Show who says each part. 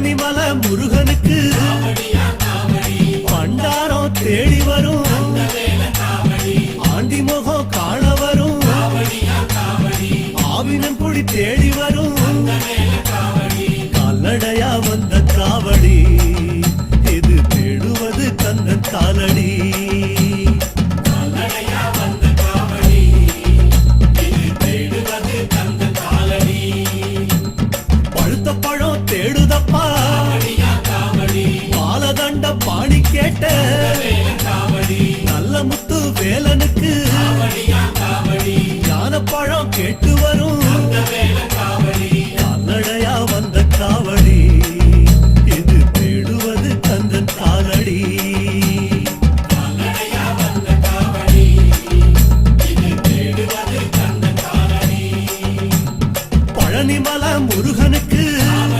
Speaker 1: பழனிமலை முருகனுக்கு. பண்டாரம் தேடி வரும். ஆண்டி முகம் காண வரும். ஆவினம் குடி தேடி வரும். கல்லடையா வந்த காவடி. இது தேடுவது கந்தன் காலடி. தேடுதப்பா. பாலதண்ட பாணி கேட்ட நல்ல முத்து வேலனுக்கு ஞானப்பழம் கேட்டு வரும். கல்லடையா வந்த காவடி இது தேடுவது கந்தன் காலடி. பழனிமல முருகனுக்கு